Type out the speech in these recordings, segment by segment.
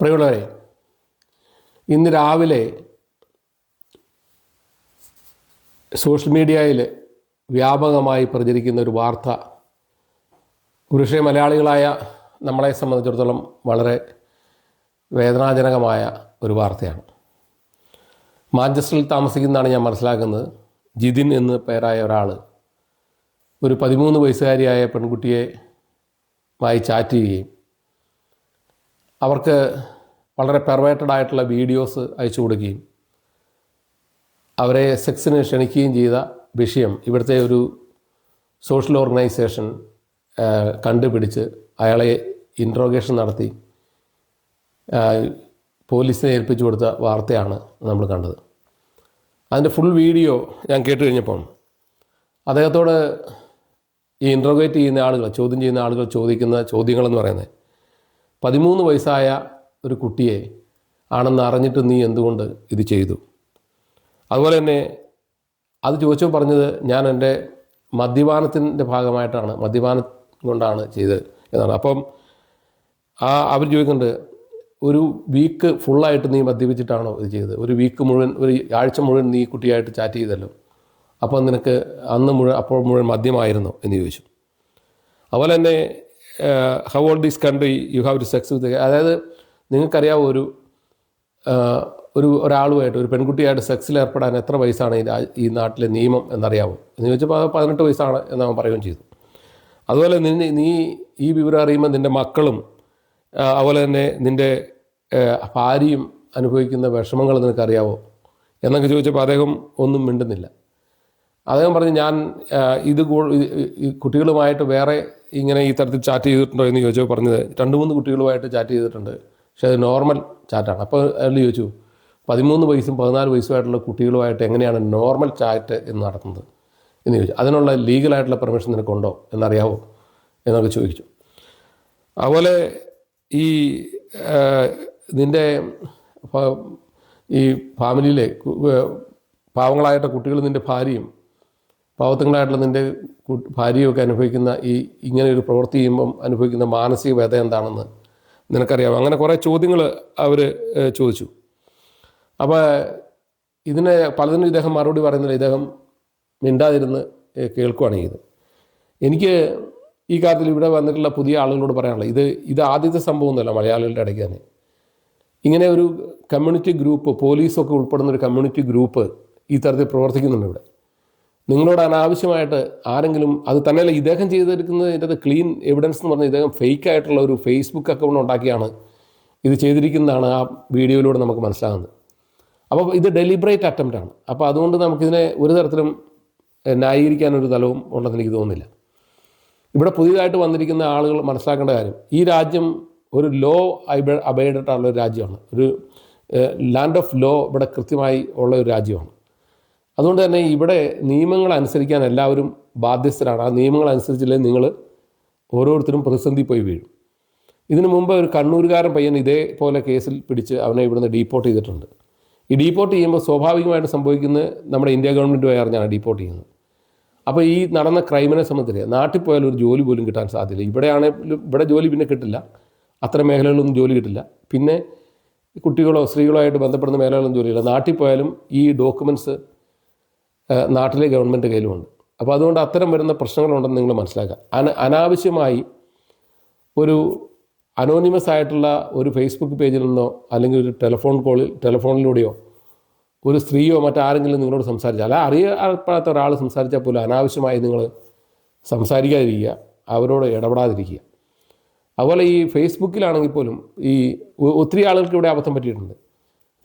പ്രിയമുള്ളവരെ ഇന്ന് രാവിലെ സോഷ്യൽ മീഡിയയിൽ വ്യാപകമായി പ്രചരിക്കുന്ന ഒരു വാർത്ത പുരുഷ മലയാളികളായ നമ്മളെ സംബന്ധിച്ചിടത്തോളം വളരെ വേദനാജനകമായ ഒരു വാർത്തയാണ്. മാഞ്ചസ്റ്ററിൽ താമസിക്കുന്നതാണ് ഞാൻ മനസ്സിലാക്കുന്നത്. ജിതിൻ എന്ന് പേരായ ഒരാൾ ഒരു പതിമൂന്ന് വയസ്സുകാരിയായ പെൺകുട്ടിയെ മായി ചാറ്റ് ചെയ്യുകയും അവർക്ക് വളരെ പെർവേറ്റഡ് ആയിട്ടുള്ള വീഡിയോസ് അയച്ചു കൊടുക്കുകയും അവരെ സെക്സിന് ക്ഷണിക്കുകയും ചെയ്ത വിഷയം ഇവിടുത്തെ ഒരു സോഷ്യൽ ഓർഗനൈസേഷൻ കണ്ടുപിടിച്ച് അയാളെ ഇൻട്രോഗേഷൻ നടത്തി പോലീസിനെ ഏൽപ്പിച്ചു കൊടുത്ത വാർത്തയാണ് നമ്മൾ കണ്ടത്. അതിന്റെ ഫുൾ വീഡിയോ ഞാൻ കേട്ട് കഴിഞ്ഞപ്പം അദ്ദേഹത്തോട് ഈ ഇൻട്രോഗേറ്റ് ചെയ്യുന്ന ആളുകൾ ചോദ്യം ചെയ്യുന്ന ആളുകൾ ചോദിക്കുന്ന ചോദ്യങ്ങളെന്ന് പറയുന്നത് പതിമൂന്ന് വയസ്സായ ഒരു കുട്ടിയെ ആണെന്ന് അറിഞ്ഞിട്ട് നീ എന്തുകൊണ്ട് ഇത് ചെയ്തു? അതുപോലെ തന്നെ അത് ചോദിച്ചപ്പോൾ പറഞ്ഞത് ഞാൻ എന്റെ മദ്യപാനത്തിന്റെ ഭാഗമായിട്ടാണ് മദ്യപാനം കൊണ്ടാണ് ചെയ്തത് എന്നാണ്. അപ്പം ആ അവർ ചോദിക്കുന്നുണ്ട് ഒരു വീക്ക് ഫുള്ളായിട്ട് നീ മദ്യപിച്ചിട്ടാണോ ഇത് ചെയ്തത്? ഒരു വീക്ക് മുഴുവൻ ഒരു ആഴ്ച മുഴുവൻ നീ കുട്ടിയായിട്ട് ചാറ്റ് ചെയ്തല്ലോ. അപ്പോൾ നിനക്ക് അന്ന് മുഴുവൻ അപ്പോൾ മുഴുവൻ മദ്യമായിരുന്നോ എന്ന് ചോദിച്ചു. അതുപോലെ തന്നെ how all this country you have to sex with അതായത് നിങ്ങൾക്കറിയാവോ ഒരു ഒരു ഒരാളുമായിട്ട് ഒരു പെൺകുട്ടിയായിട്ട് സെക്സിൽ ഏർപ്പെടാൻ എത്ര വയസ്സാണ് ഈ ഈ നാട്ടിലെ നിയമം എന്നറിയാവോ? എന്ന് ചോദിച്ചപ്പോൾ പതിനെട്ട് വയസ്സാണ് എന്ന് അവൻ പറയുകയും ചെയ്തു. അതുപോലെ നിന്നെ നീ ഈ വിവരം അറിയുമ്പോൾ നിന്റെ മക്കളും അതുപോലെ തന്നെ നിന്റെ ഭാര്യയും അനുഭവിക്കുന്ന വിഷമങ്ങൾ നിനക്കറിയാവോ? എന്നൊക്കെ ചോദിച്ചപ്പോൾ അദ്ദേഹം ഒന്നും മിണ്ടുന്നില്ല. അദ്ദേഹം പറഞ്ഞു ഞാൻ ഇത് കുട്ടികളുമായിട്ട് വേറെ ഇങ്ങനെ ഈ തരത്തിൽ ചാറ്റ് ചെയ്തിട്ടുണ്ടോ എന്ന് ചോദിച്ചപ്പോൾ പറഞ്ഞത് രണ്ട് മൂന്ന് കുട്ടികളുമായിട്ട് ചാറ്റ് ചെയ്തിട്ടുണ്ട്. പക്ഷേ അത് നോർമൽ ചാറ്റാണ്. അപ്പോൾ അയാൾ ചോദിച്ചു പതിമൂന്ന് വയസ്സും പതിനാല് വയസ്സുമായിട്ടുള്ള കുട്ടികളുമായിട്ട് എങ്ങനെയാണ് നോർമൽ ചാറ്റ് എന്ന് നടത്തുന്നത്? എന്ന് ചോദിച്ചു. അതിനുള്ള ലീഗലായിട്ടുള്ള പെർമിഷൻ നിനക്കുണ്ടോ എന്നറിയാവോ? എന്നൊക്കെ ചോദിച്ചു. അതുപോലെ ഈ നിന്റെ ഈ ഫാമിലിയിലെ പാവങ്ങളായിട്ട് കുട്ടികൾ നിന്റെ ഭാര്യയും പാവത്തങ്ങളായിട്ടുള്ള നിന്റെ ഭാര്യയൊക്കെ അനുഭവിക്കുന്ന ഈ ഇങ്ങനെ ഒരു പ്രവൃത്തി ചെയ്യുമ്പം അനുഭവിക്കുന്ന മാനസിക വ്യത എന്താണെന്ന് നിനക്കറിയാം അങ്ങനെ കുറേ ചോദ്യങ്ങൾ അവർ ചോദിച്ചു. അപ്പോൾ ഇതിനെ പലതിനും ഇദ്ദേഹം മറുപടി പറയുന്നില്ല. ഇദ്ദേഹം മിണ്ടാതിരുന്ന് കേൾക്കുകയാണ് ചെയ്ത് എനിക്ക് ഈ കാര്യത്തിൽ ഇവിടെ വന്നിട്ടുള്ള പുതിയ ആളുകളോട് പറയാനുള്ളത് ഇത് ഇത് ആദ്യത്തെ സംഭവമൊന്നുമല്ല മലയാളികളുടെ ഇടയ്ക്ക് തന്നെ. ഇങ്ങനെ ഒരു കമ്മ്യൂണിറ്റി ഗ്രൂപ്പ് പോലീസൊക്കെ ഉൾപ്പെടുന്ന ഒരു കമ്മ്യൂണിറ്റി ഗ്രൂപ്പ് ഈ തരത്തിൽ പ്രവർത്തിക്കുന്നുണ്ട് ഇവിടെ. നിങ്ങളോട് അനാവശ്യമായിട്ട് ആരെങ്കിലും അത് തന്നെയല്ല ഇദ്ദേഹം ചെയ്തിരിക്കുന്നത് ഇതിന്റെ ക്ലീൻ എവിഡൻസ് എന്ന് പറഞ്ഞാൽ ഇദ്ദേഹം ഫേക്ക് ആയിട്ടുള്ള ഒരു ഫേസ്ബുക്ക് അക്കൗണ്ട് ഉണ്ടാക്കിയാണ് ഇത് ചെയ്തിരിക്കുന്നതാണ് ആ വീഡിയോയിലൂടെ നമുക്ക് മനസ്സിലാകുന്നത്. അപ്പോൾ ഇത് ഡെലിബറേറ്റ് അറ്റംപ്റ്റ് ആണ്. അപ്പോൾ അതുകൊണ്ട് നമുക്കിതിനെ ഒരു തരത്തിലും ന്യായീകരിക്കാനൊരു തലവും ഉണ്ടെന്ന് എനിക്ക് തോന്നുന്നില്ല. ഇവിടെ പുതിയതായിട്ട് വന്നിരിക്കുന്ന ആളുകൾ മനസ്സിലാക്കേണ്ട കാര്യം ഈ രാജ്യം ഒരു ലോ അബൈഡഡ് ആയിട്ടുള്ള ഒരു രാജ്യമാണ്. ഒരു ലാൻഡ് ഓഫ് ലോ ഇവിടെ കൃത്യമായി ഉള്ള ഒരു രാജ്യമാണ്. അതുകൊണ്ട് തന്നെ ഇവിടെ നിയമങ്ങൾ അനുസരിക്കാൻ എല്ലാവരും ബാധ്യസ്ഥരാണ്. ആ നിയമങ്ങൾ അനുസരിച്ചില്ലേ നിങ്ങൾ ഓരോരുത്തരും പ്രതിസന്ധി പോയി വീഴും. ഇതിനു മുമ്പ് ഒരു കണ്ണൂരുകാരൻ പയ്യൻ ഇതേപോലെ കേസിൽ പിടിച്ച് അവനെ ഇവിടുന്ന് ഡീപ്പോർട്ട് ചെയ്തിട്ടുണ്ട്. ഈ ഡീപ്പോർട്ട് ചെയ്യുമ്പോൾ സ്വാഭാവികമായിട്ട് സംഭവിക്കുന്നത് നമ്മുടെ ഇന്ത്യ ഗവൺമെന്റ് പോയി അറിഞ്ഞാണ് ഡീപ്പോർട്ട് ചെയ്യുന്നത്. അപ്പോൾ ഈ നടന്ന ക്രൈമിനെ സംബന്ധിച്ച് നാട്ടിൽ പോയാൽ ഒരു ജോലി പോലും കിട്ടാൻ സാധ്യതയില്ല. ഇവിടെയാണെങ്കിലും ഇവിടെ ജോലി പിന്നെ കിട്ടില്ല. അത്ര മേഖലകളിലൊന്നും ജോലി കിട്ടില്ല. പിന്നെ കുട്ടികളോ സ്ത്രീകളോ ആയിട്ട് ബന്ധപ്പെടുന്ന മേഖലകളൊന്നും ജോലിയില്ല നാട്ടിൽ പോയാലും ഈ ഡോക്യുമെന്റ്സ് നാട്ടിലെ ഗവൺമെന്റ് കയ്യിലുമുണ്ട്. അപ്പോൾ അതുകൊണ്ട് അത്തരം വരുന്ന പ്രശ്നങ്ങളുണ്ടെന്ന് നിങ്ങൾ മനസ്സിലാക്കുക. അന അനാവശ്യമായി ഒരു അനോണിമസ് ആയിട്ടുള്ള ഒരു ഫേസ്ബുക്ക് പേജിൽ നിന്നോ അല്ലെങ്കിൽ ഒരു ടെലിഫോൺ കോളിൽ ടെലിഫോണിലൂടെയോ ഒരു സ്ത്രീയോ മറ്റാരെങ്കിലും നിങ്ങളോട് സംസാരിച്ചാൽ അല്ല അറിയപ്പെടാത്ത ഒരാൾ സംസാരിച്ചാൽ പോലും അനാവശ്യമായി നിങ്ങൾ സംസാരിക്കാതിരിക്കുക അവരോട് ഇടപെടാതിരിക്കുക. അതുപോലെ ഈ ഫേസ്ബുക്കിലാണെങ്കിൽ പോലും ഈ ഒത്തിരി ആളുകൾക്ക് ഇവിടെ അബദ്ധം പറ്റിയിട്ടുണ്ട്.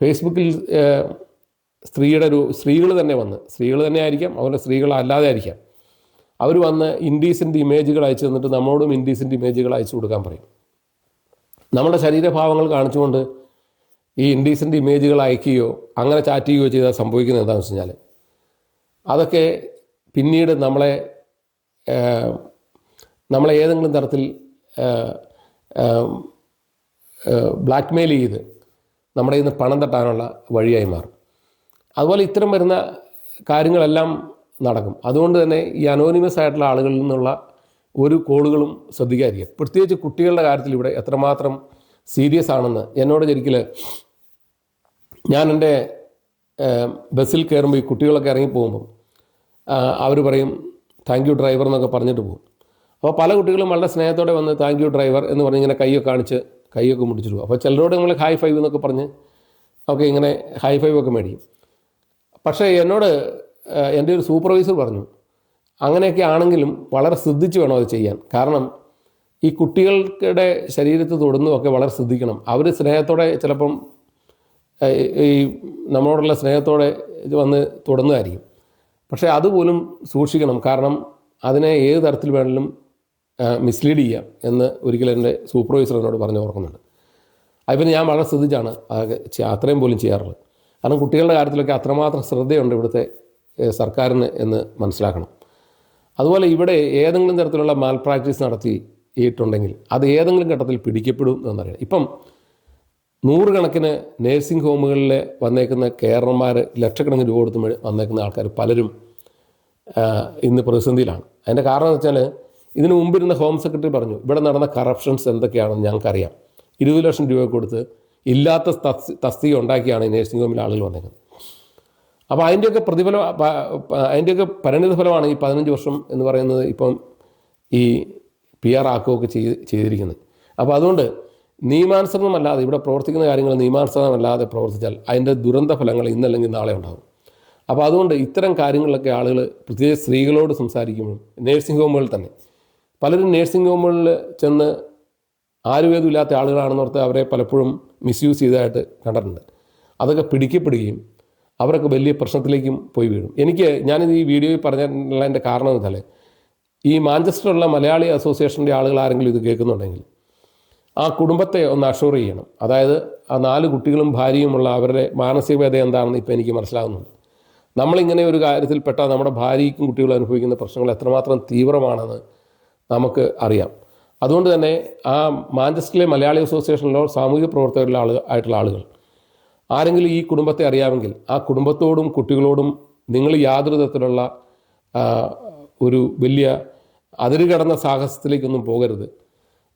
ഫേസ്ബുക്കിൽ സ്ത്രീയുടെ ഒരു സ്ത്രീകൾ തന്നെ വന്ന് സ്ത്രീകൾ തന്നെ ആയിരിക്കാം അതുപോലെ സ്ത്രീകൾ അല്ലാതെ ആയിരിക്കാം. അവർ വന്ന് ഇൻഡീസിന്റെ ഇമേജുകൾ അയച്ചു തന്നിട്ട് നമ്മളോടും ഇൻഡീസിന്റെ ഇമേജുകൾ അയച്ചു കൊടുക്കാൻ പറയും. നമ്മുടെ ശരീരഭാവങ്ങൾ കാണിച്ചുകൊണ്ട് ഈ ഇൻഡീസിന്റെ ഇമേജുകൾ അയക്കുകയോ അങ്ങനെ ചാറ്റ് ചെയ്യുകയോ ചെയ്താൽ സംഭവിക്കുന്നത് എന്താണെന്ന് വെച്ച് കഴിഞ്ഞാൽ അതൊക്കെ പിന്നീട് നമ്മളെ നമ്മളെ ഏതെങ്കിലും തരത്തിൽ ബ്ലാക്ക്മെയിൽ ചെയ്ത് നമ്മുടെ ഇന്ന് പണം തട്ടാനുള്ള വഴിയായി മാറും. അതുപോലെ ഇത്തരം വരുന്ന കാര്യങ്ങളെല്ലാം നടക്കും. അതുകൊണ്ട് തന്നെ ഈ അനോണിമസ് ആയിട്ടുള്ള ആളുകളിൽ നിന്നുള്ള ഒരു കോളുകളും ശ്രദ്ധിക്കാതിരിക്കുക. പ്രത്യേകിച്ച് കുട്ടികളുടെ കാര്യത്തിൽ ഇവിടെ എത്രമാത്രം സീരിയസ് ആണെന്ന് എന്നോട് ശരിക്കൽ ഞാൻ എന്റെ ബസ്സിൽ കയറുമ്പോൾ ഈ കുട്ടികളൊക്കെ ഇറങ്ങി പോകുമ്പം അവർ പറയും താങ്ക് യു ഡ്രൈവർ എന്നൊക്കെ പറഞ്ഞിട്ട് പോകും. അപ്പോൾ പല കുട്ടികളും വളരെ സ്നേഹത്തോടെ വന്ന് താങ്ക് യു ഡ്രൈവർ എന്ന് പറഞ്ഞ് ഇങ്ങനെ കൈയൊക്കെ കാണിച്ച് കൈയൊക്കെ മുടിച്ചിട്ട് പോകും അപ്പോൾ ചിലരോട് നമ്മൾ ഹൈ ഫൈവ് എന്നൊക്കെ പറഞ്ഞ് ഒക്കെ ഇങ്ങനെ ഹൈ ഫൈവ് ഒക്കെ മേടിക്കും. പക്ഷേ എന്നോട് എന്റെ ഒരു സൂപ്പർവൈസർ പറഞ്ഞു അങ്ങനെയൊക്കെ ആണെങ്കിലും വളരെ ശ്രദ്ധിച്ച് വേണം അത് ചെയ്യാൻ. കാരണം ഈ കുട്ടികളുടെ ശരീരത്ത് തൊടുന്നതൊക്കെ വളരെ ശ്രദ്ധിക്കണം. അവർ സ്നേഹത്തോടെ ചിലപ്പം ഈ നമ്മളോടുള്ള സ്നേഹത്തോടെ ഇത് വന്ന് തൊടുന്നതായിരിക്കും. പക്ഷേ അതുപോലും സൂക്ഷിക്കണം. കാരണം അതിനെ ഏത് തരത്തിൽ വേണമെങ്കിലും മിസ്ലീഡ് ചെയ്യാം എന്ന് ഒരിക്കലും എന്റെ സൂപ്പർവൈസർ എന്നോട് പറഞ്ഞ് ഓർക്കുന്നുണ്ട്. അതിപ്പോൾ ഞാൻ വളരെ ശ്രദ്ധിച്ചാണ് അതൊക്കെ അത്രയും പോലും ചെയ്യാറുള്ളത്. കാരണം കുട്ടികളുടെ കാര്യത്തിലൊക്കെ അത്രമാത്രം ശ്രദ്ധയുണ്ട് ഇവിടുത്തെ സർക്കാരിന് എന്ന് മനസ്സിലാക്കണം. അതുപോലെ ഇവിടെ ഏതെങ്കിലും തരത്തിലുള്ള മാൽ പ്രാക്ടീസ് നടത്തിയിട്ടുണ്ടെങ്കിൽ അത് ഏതെങ്കിലും ഘട്ടത്തിൽ പിടിക്കപ്പെടും എന്നറിയാം. ഇപ്പം നൂറുകണക്കിന് നേഴ്സിംഗ് ഹോമുകളിൽ വന്നേക്കുന്ന കെയർമാർ ലക്ഷക്കണക്കിന് രൂപ കൊടുത്ത് വന്നേക്കുന്ന ആൾക്കാർ പലരും ഇന്ന് പ്രതിസന്ധിയിലാണ്. അതിന്റെ കാരണം എന്ന് വെച്ചാൽ ഇതിനു മുമ്പിരുന്ന ഹോം സെക്രട്ടറി പറഞ്ഞു ഇവിടെ നടന്ന കറപ്ഷൻസ് എന്തൊക്കെയാണെന്ന് ഞങ്ങൾക്കറിയാം. ഇരുപത് ലക്ഷം രൂപ കൊടുത്ത് ഇല്ലാത്ത തസ്- തസ്തിക ഉണ്ടാക്കിയാണ് നേഴ്സിംഗ് ഹോമിൽ ആളുകൾ വന്നേക്കുന്നത് അപ്പോൾ അതിന്റെയൊക്കെ പ്രതിഫലം അതിന്റെയൊക്കെ പരിണിത ഫലമാണ് ഈ പതിനഞ്ച് വർഷം എന്ന് പറയുന്നത് ഇപ്പം ഈ പി ആർ ആക്കുകയൊക്കെ ചെയ്ത് ചെയ്തിരിക്കുന്നത്. അപ്പോൾ അതുകൊണ്ട് നിയമാനുസൃതമല്ലാതെ ഇവിടെ പ്രവർത്തിക്കുന്ന കാര്യങ്ങൾ നിയമാനുസൃതമല്ലാതെ പ്രവർത്തിച്ചാൽ അതിന്റെ ദുരന്ത ഫലങ്ങൾ ഇന്നല്ലെങ്കിൽ നാളെ ഉണ്ടാകും. അപ്പോൾ അതുകൊണ്ട് ഇത്തരം കാര്യങ്ങളിലൊക്കെ ആളുകൾ പ്രത്യേകിച്ച് സ്ത്രീകളോട് സംസാരിക്കുമ്പോഴും നേഴ്സിംഗ് ഹോമുകളിൽ തന്നെ. പലരും നേഴ്സിംഗ് ഹോമുകളിൽ ചെന്ന് ആയുർവേദമില്ലാത്ത ആളുകളാണെന്നോർത്ത് അവരെ പലപ്പോഴും മിസ്യൂസ് ചെയ്തതായിട്ട് കണ്ടിട്ടുണ്ട്. അതൊക്കെ പിടിക്കപ്പെടുകയും അവരൊക്കെ വലിയ പ്രശ്നത്തിലേക്കും പോയി വീഴും. എനിക്ക് ഞാനിത് ഈ വീഡിയോയിൽ പറഞ്ഞിട്ടുള്ള എന്റെ കാരണം എന്ന് വെച്ചാൽ ഈ മാഞ്ചസ്റ്ററിലുള്ള മലയാളി അസോസിയേഷന്റെ ആളുകൾ ആരെങ്കിലും ഇത് കേൾക്കുന്നുണ്ടെങ്കിൽ ആ കുടുംബത്തെ ഒന്ന് അഷുർ ചെയ്യണം. അതായത് ആ നാല് കുട്ടികളും ഭാര്യയുമുള്ള അവരുടെ മാനസികവേദ എന്താണെന്ന് ഇപ്പോൾ എനിക്ക് മനസ്സിലാകുന്നുണ്ട് നമ്മളിങ്ങനെ ഒരു കാര്യത്തിൽ പെട്ടാൽ നമ്മുടെ ഭാര്യയ്ക്കും കുട്ടികളും അനുഭവിക്കുന്ന പ്രശ്നങ്ങൾ എത്രമാത്രം തീവ്രമാണെന്ന് നമുക്ക് അറിയാം. അതുകൊണ്ട് തന്നെ ആ മാഞ്ചസ്റ്ററിലെ മലയാളി അസോസിയേഷനിലോ സാമൂഹിക പ്രവർത്തകരിലെ ആൾ ആയിട്ടുള്ള ആളുകൾ. ആരെങ്കിലും ഈ കുടുംബത്തെ അറിയാമെങ്കിൽ ആ കുടുംബത്തോടും കുട്ടികളോടും നിങ്ങൾ യാതൊരു തരത്തിലുള്ള ഒരു വലിയ അതിരുകടന്ന സാഹസത്തിലേക്കൊന്നും പോകരുത്.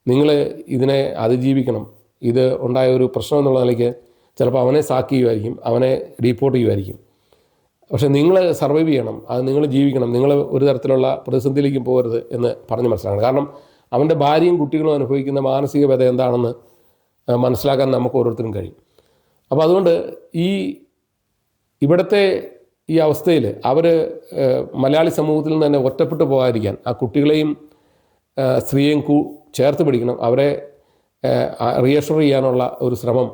നിങ്ങൾ ഇതിനെ അതിജീവിക്കണം. ഇത് ഉണ്ടായ ഒരു പ്രശ്നം എന്നുള്ള നിലയ്ക്ക് ചിലപ്പോൾ അവനെ സാക്ക് ചെയ്യുമായിരിക്കും അവനെ റീപ്പോർട്ട് ചെയ്യുമായിരിക്കും പക്ഷേ നിങ്ങൾ സർവൈവ് ചെയ്യണം അത് നിങ്ങൾ ജീവിക്കണം നിങ്ങൾ ഒരു തരത്തിലുള്ള പ്രതിസന്ധിയിലേക്കും പോകരുത് എന്ന് പറഞ്ഞ് മനസ്സിലാക്കണം. കാരണം അവന്റെ ഭാര്യയും കുട്ടികളും അനുഭവിക്കുന്ന മാനസിക വ്യത എന്താണെന്ന് മനസ്സിലാക്കാൻ നമുക്ക് ഓരോരുത്തരും കഴിയും. അപ്പോൾ അതുകൊണ്ട് ഈ ഇവിടുത്തെ ഈ അവസ്ഥയിൽ അവർ മലയാളി സമൂഹത്തിൽ നിന്ന് തന്നെ ഒറ്റപ്പെട്ടു പോകാതിരിക്കാൻ ആ കുട്ടികളെയും സ്ത്രീയും സ്ത്രീയെയും കൂ ചേർത്ത് പിടിക്കണം അവരെ റിയഷർ ചെയ്യാനുള്ള ഒരു ശ്രമം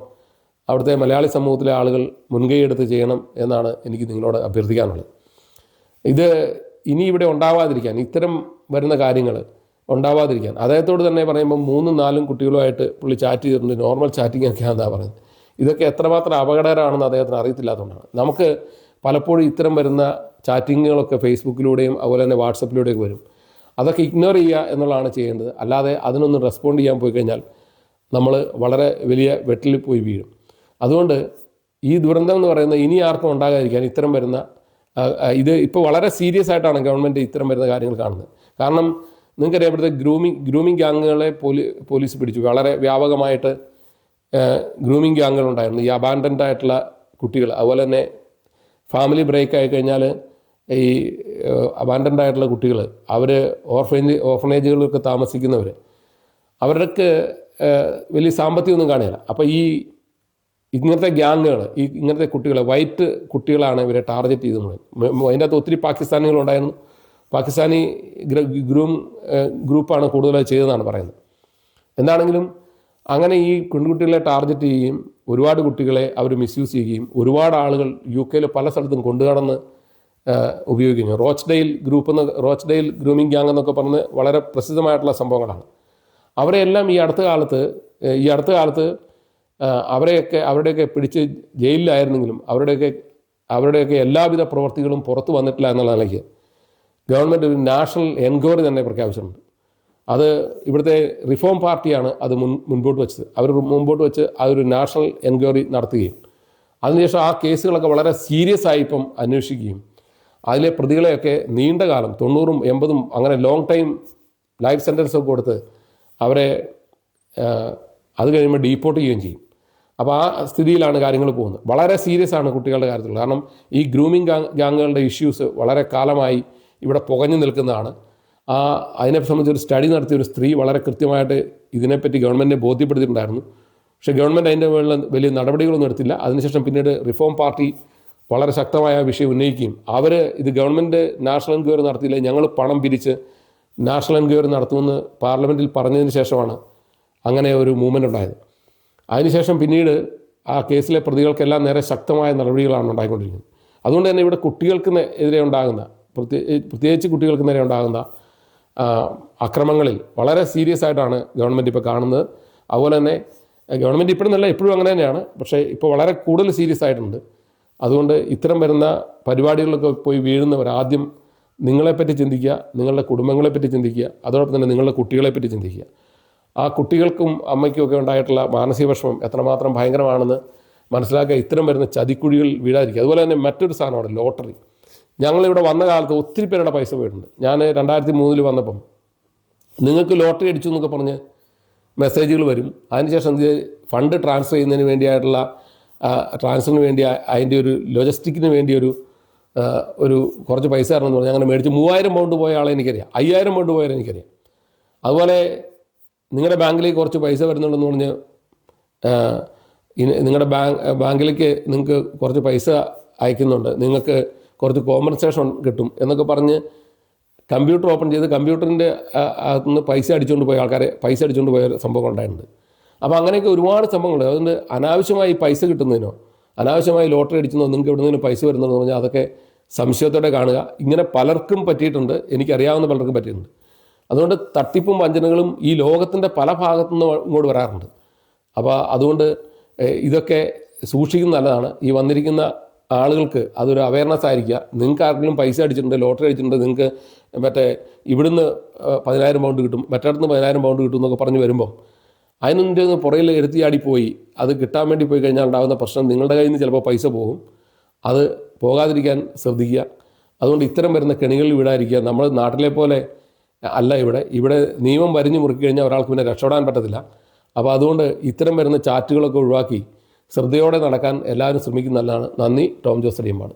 അവിടുത്തെ മലയാളി സമൂഹത്തിലെ ആളുകൾ മുൻകൈയെടുത്ത് ചെയ്യണം എന്നാണ് എനിക്ക് നിങ്ങളോട് അഭ്യർത്ഥിക്കാനുള്ളത്. ഇത് ഇനി ഇവിടെ ഉണ്ടാവാതിരിക്കാൻ ഇത്തരം വരുന്ന കാര്യങ്ങൾ ഉണ്ടാവാതിരിക്കാൻ. അദ്ദേഹത്തോട് തന്നെ പറയുമ്പോൾ മൂന്നും നാലും കുട്ടികളുമായിട്ട് പുള്ളി ചാറ്റ് ചെയ്തിട്ടുണ്ട്. നോർമൽ ചാറ്റിംഗ് ഒക്കെ എന്താ പറയുന്നത്. ഇതൊക്കെ എത്രമാത്രം അപകടകരമാണെന്ന് അദ്ദേഹത്തിന് അറിയത്തില്ലാത്തതുകൊണ്ടാണ്. നമുക്ക് പലപ്പോഴും ഇത്തരം വരുന്ന ചാറ്റിങ്ങുകളൊക്കെ ഫേസ്ബുക്കിലൂടെയും അതുപോലെ തന്നെ വാട്സപ്പിലൂടെയൊക്കെ വരും. അതൊക്കെ ഇഗ്നോർ ചെയ്യുക എന്നുള്ളതാണ് ചെയ്യേണ്ടത്. അല്ലാതെ അതിനൊന്നും റെസ്പോണ്ട് ചെയ്യാൻ പോയി കഴിഞ്ഞാൽ നമ്മൾ വളരെ വലിയ വെട്ടിൽ പോയി വീഴും. അതുകൊണ്ട് ഈ ദുരന്തം എന്ന് പറയുന്നത് ഇനി ആർക്കും ഉണ്ടാകാതിരിക്കാൻ ഇത്തരം വരുന്ന ഇത് ഇപ്പോൾ വളരെ സീരിയസ് ആയിട്ടാണ് ഗവൺമെന്റ് ഇത്തരം വരുന്ന കാര്യങ്ങൾ കാണുന്നത്. കാരണം നിങ്ങൾക്കറിയാം ഇവിടുത്തെ ഗ്രൂമിങ് ഗ്രൂമിങ് ഗ്യാങ്ങുകളെ പോലീ പോലീസ് പിടിച്ചു. വളരെ വ്യാപകമായിട്ട് ഗ്രൂമിങ് ഗ്യാങ്ങുകൾ ഉണ്ടായിരുന്നു. ഈ അബാൻഡന്റ് ആയിട്ടുള്ള കുട്ടികൾ. അതുപോലെ തന്നെ ഫാമിലി ബ്രേക്ക് ആയി കഴിഞ്ഞാൽ ഈ അബാൻഡന്റ് ആയിട്ടുള്ള കുട്ടികൾ അവർ ഓർഫനേജ് ഓർഫനേജുകളിലൊക്കെ താമസിക്കുന്നവർ അവർക്ക് വലിയ സാമ്പത്തികമൊന്നും കാണില്ല. അപ്പോൾ ഈ ഇങ്ങനത്തെ ഗ്യാങ്ങുകൾ ഈ ഇങ്ങനത്തെ കുട്ടികളെ വൈറ്റ് കുട്ടികളാണ് ഇവരെ ടാർഗറ്റ് ചെയ്തത്. അതിന്റെ അകത്ത് ഒത്തിരി പാകിസ്ഥാനികളുണ്ടായിരുന്നു. പാകിസ്ഥാനി ഗ്ര- ഗ്രൂം ഗ്രൂപ്പാണ് കൂടുതലായി ചെയ്തതെന്നാണ് പറയുന്നത്. എന്താണെങ്കിലും അങ്ങനെ ഈ പെൺകുട്ടികളെ ടാർഗറ്റ് ചെയ്യുകയും ഒരുപാട് കുട്ടികളെ അവർ മിസ്യൂസ് ചെയ്യുകയും ഒരുപാട് ആളുകൾ യു കെയിൽ പല സ്ഥലത്തും കൊണ്ടുകടന്ന് ഉപയോഗിക്കുന്നു. റോച്ച്ഡെയിൽ ഗ്രൂപ്പ് എന്ന് റോച്ച്ഡെയിൽ ഗ്രൂമിംഗ് ഗ്യാങ് എന്നൊക്കെ പറഞ്ഞ് വളരെ പ്രസിദ്ധമായിട്ടുള്ള സംഭവങ്ങളാണ്. അവരെല്ലാം ഈ അടുത്ത കാലത്ത് ഈ അടുത്ത കാലത്ത് അവരെയൊക്കെ അവരുടെയൊക്കെ പിടിച്ച് ജയിലിലായിരുന്നെങ്കിലും അവരുടെയൊക്കെ അവരുടെയൊക്കെ എല്ലാവിധ പ്രവർത്തികളും പുറത്തു വന്നിട്ടില്ല എന്നുള്ള നിലയ്ക്ക് ഗവൺമെന്റ് ഒരു നാഷണൽ എൻക്വയറി തന്നെ പ്രഖ്യാപിച്ചിട്ടുണ്ട് അത് ഇവിടുത്തെ റിഫോം പാർട്ടിയാണ് അത് മുൻ മുൻപോട്ട് വെച്ചത്. അവർ മുൻപോട്ട് വെച്ച് അതൊരു നാഷണൽ എൻക്വയറി നടത്തുകയും അതിനുശേഷം ആ കേസുകളൊക്കെ വളരെ സീരിയസ് ആയി ഇപ്പം അന്വേഷിക്കുകയും അതിലെ പ്രതികളെയൊക്കെ നീണ്ട കാലം തൊണ്ണൂറും എൺപതും അങ്ങനെ ലോങ് ടൈം ലൈഫ് സെന്റൻസ് ഒക്കെ കൊടുത്ത് അവരെ അത് കഴിയുമ്പോൾ ഡീപ്പോർട്ട് ചെയ്യുകയും ചെയ്യും. അപ്പോൾ ആ സ്ഥിതിയിലാണ് കാര്യങ്ങൾ പോകുന്നത്. വളരെ സീരിയസ് ആണ് കുട്ടികളുടെ കാര്യത്തിൽ. കാരണം ഈ ഗ്രൂമിംഗ് ഗാങ് ഗാങ്ങുകളുടെ ഇഷ്യൂസ് വളരെ കാലമായി ഇവിടെ പുകഞ്ഞു നിൽക്കുന്നതാണ്. ആ അതിനെ സംബന്ധിച്ച് ഒരു സ്റ്റഡി നടത്തിയ ഒരു സ്ത്രീ വളരെ കൃത്യമായിട്ട് ഇതിനെപ്പറ്റി ഗവൺമെന്റിനെ ബോധ്യപ്പെടുത്തിയിട്ടുണ്ടായിരുന്നു. പക്ഷേ ഗവൺമെന്റ് അതിന്റെ മുകളിൽ വലിയ നടപടികളൊന്നും എടുത്തില്ല. അതിനുശേഷം പിന്നീട് റിഫോം പാർട്ടി വളരെ ശക്തമായ വിഷയം ഉന്നയിക്കുകയും അവർ ഇത് ഗവൺമെന്റ് നാഷണൽ എൻക്വയറി നടത്തിയില്ല ഞങ്ങൾ പണം പിരിച്ച് നാഷണൽ എൻക്വയറി നടത്തുമെന്ന് പാർലമെന്റിൽ പറഞ്ഞതിന് ശേഷമാണ് അങ്ങനെ ഒരു മൂവ്മെന്റ് ഉണ്ടായത്. അതിനുശേഷം പിന്നീട് ആ കേസിലെ പ്രതികൾക്കെല്ലാം നേരെ ശക്തമായ നടപടികളാണ് ഉണ്ടായിക്കൊണ്ടിരിക്കുന്നത്. അതുകൊണ്ട് തന്നെ ഇവിടെ കുട്ടികൾക്ക് എതിരെ ഉണ്ടാകുന്ന പ്രത്യേകിച്ച് കുട്ടികൾക്ക് നേരെ ഉണ്ടാകുന്ന അക്രമങ്ങളിൽ വളരെ സീരിയസ് ആയിട്ടാണ് ഗവൺമെന്റ് ഇപ്പോൾ കാണുന്നത്. അതുപോലെ തന്നെ ഗവൺമെന്റ് ഇപ്പോഴെന്നല്ല എപ്പോഴും അങ്ങനെ തന്നെയാണ്. പക്ഷേ ഇപ്പോൾ വളരെ കൂടുതൽ സീരിയസ് ആയിട്ടുണ്ട്. അതുകൊണ്ട് ഇത്തരം വരുന്ന പരിപാടികളിലൊക്കെ പോയി വീഴുന്നവർ ആദ്യം നിങ്ങളെപ്പറ്റി ചിന്തിക്കുക നിങ്ങളുടെ കുടുംബങ്ങളെപ്പറ്റി ചിന്തിക്കുക അതോടൊപ്പം തന്നെ നിങ്ങളുടെ കുട്ടികളെപ്പറ്റി ചിന്തിക്കുക. ആ കുട്ടികൾക്കും അമ്മയ്ക്കും ഒക്കെ ഉണ്ടായിട്ടുള്ള മാനസിക വിഷമം എത്രമാത്രം ഭയങ്കരമാണെന്ന് മനസ്സിലാക്കുക ഇത്തരം വരുന്ന ചതിക്കുഴികൾ വീഴാതിരിക്കുക. അതുപോലെ തന്നെ മറ്റൊരു സാധനമാണ് ലോട്ടറി. ഞങ്ങളിവിടെ വന്ന കാലത്ത് ഒത്തിരി പേരുടെ പൈസ പോയിട്ടുണ്ട്. ഞാൻ രണ്ടായിരത്തി മൂന്നിൽ വന്നപ്പം നിങ്ങൾക്ക് ലോട്ടറി അടിച്ചു എന്നൊക്കെ പറഞ്ഞ് മെസ്സേജുകൾ വരും. അതിനുശേഷം ഇത് ഫണ്ട് ട്രാൻസ്ഫർ ചെയ്യുന്നതിന് വേണ്ടിയായിട്ടുള്ള ട്രാൻസ്ഫറിന് വേണ്ടി അതിന്റെ ഒരു ലോജിസ്റ്റിക്കിന് വേണ്ടി ഒരു ഒരു കുറച്ച് പൈസ തരണമെന്ന് പറഞ്ഞാൽ അങ്ങനെ മേടിച്ച് മൂവായിരം പൗണ്ട് പോയ ആളെ എനിക്കറിയാം. അയ്യായിരം പൗണ്ട് പോയാൽ എനിക്കറിയാം. അതുപോലെ നിങ്ങളുടെ ബാങ്കിലേക്ക് കുറച്ച് പൈസ വരുന്നുണ്ടെന്ന് പറഞ്ഞ് നിങ്ങളുടെ ബാങ്ക് ബാങ്കിലേക്ക് നിങ്ങൾക്ക് കുറച്ച് പൈസ അയക്കുന്നുണ്ട്. നിങ്ങൾക്ക് കുറച്ച് കോമ്പൻസേഷൻ കിട്ടും എന്നൊക്കെ പറഞ്ഞ് കമ്പ്യൂട്ടർ ഓപ്പൺ ചെയ്ത് കമ്പ്യൂട്ടറിന്റെ അകത്തുനിന്ന് പൈസ അടിച്ചുകൊണ്ട് പോയ ആൾക്കാരെ പൈസ അടിച്ചുകൊണ്ട് പോയ സംഭവം ഉണ്ടായിട്ടുണ്ട്. അപ്പോൾ അങ്ങനെയൊക്കെ ഒരുപാട് സംഭവങ്ങളുണ്ട് അതുകൊണ്ട് അനാവശ്യമായി പൈസ കിട്ടുന്നതിനോ അനാവശ്യമായി ലോട്ടറി അടിച്ചെന്നോ നിങ്ങൾക്ക് എവിടുന്നെങ്കിലും പൈസ വരുന്നതെന്ന് പറഞ്ഞാൽ അതൊക്കെ സംശയത്തോടെ കാണുക. ഇങ്ങനെ പലർക്കും പറ്റിയിട്ടുണ്ട്. എനിക്കറിയാവുന്ന പലർക്കും പറ്റിയിട്ടുണ്ട്. അതുകൊണ്ട് തട്ടിപ്പും വഞ്ചനകളും ഈ ലോകത്തിന്റെ പല ഭാഗത്തു നിന്ന് ഇങ്ങോട്ട് വരാറുണ്ട്. അപ്പോൾ അതുകൊണ്ട് ഇതൊക്കെ സൂക്ഷിക്കുന്ന നല്ലതാണ്. ഈ വന്നിരിക്കുന്ന ആളുകൾക്ക് അതൊരു അവയർനെസ് ആയിരിക്കുക. നിങ്ങൾക്ക് ആർക്കെങ്കിലും പൈസ അടിച്ചിട്ടുണ്ട് ലോട്ടറി അടിച്ചിട്ടുണ്ട് നിങ്ങൾക്ക് മറ്റേ ഇവിടുന്ന് പതിനായിരം പൗണ്ട് കിട്ടും മറ്റിടത്തുനിന്ന് പതിനായിരം പൗണ്ട് കിട്ടും എന്നൊക്കെ പറഞ്ഞ് വരുമ്പം അതിന്റെ ഒന്ന് പുറയിൽ എടുത്തിയാടിപ്പോയി അത് കിട്ടാൻ വേണ്ടി പോയി കഴിഞ്ഞാൽ ഉണ്ടാകുന്ന പ്രശ്നം നിങ്ങളുടെ കയ്യിൽ നിന്ന് ചിലപ്പോൾ പൈസ പോകും. അത് പോകാതിരിക്കാൻ ശ്രദ്ധിക്കുക. അതുകൊണ്ട് ഇത്തരം വരുന്ന കെണികളിൽ വിടാതിരിക്കുക നമ്മൾ നാട്ടിലെ പോലെ അല്ല ഇവിടെ. ഇവിടെ നിയമം വരിഞ്ഞു മുറുക്കി കഴിഞ്ഞാൽ ഒരാൾക്ക് പിന്നെ രക്ഷപ്പെടാൻ പറ്റത്തില്ല. അപ്പോൾ അതുകൊണ്ട് ഇത്തരം വരുന്ന ചാറ്റുകളൊക്കെ ഒഴിവാക്കി ശ്രദ്ധയോടെ നടക്കാൻ എല്ലാവരും ശ്രമിക്കുന്നതല്ലാണ് നന്ദി ടോം ജോസ് അടിയമ്പാട്.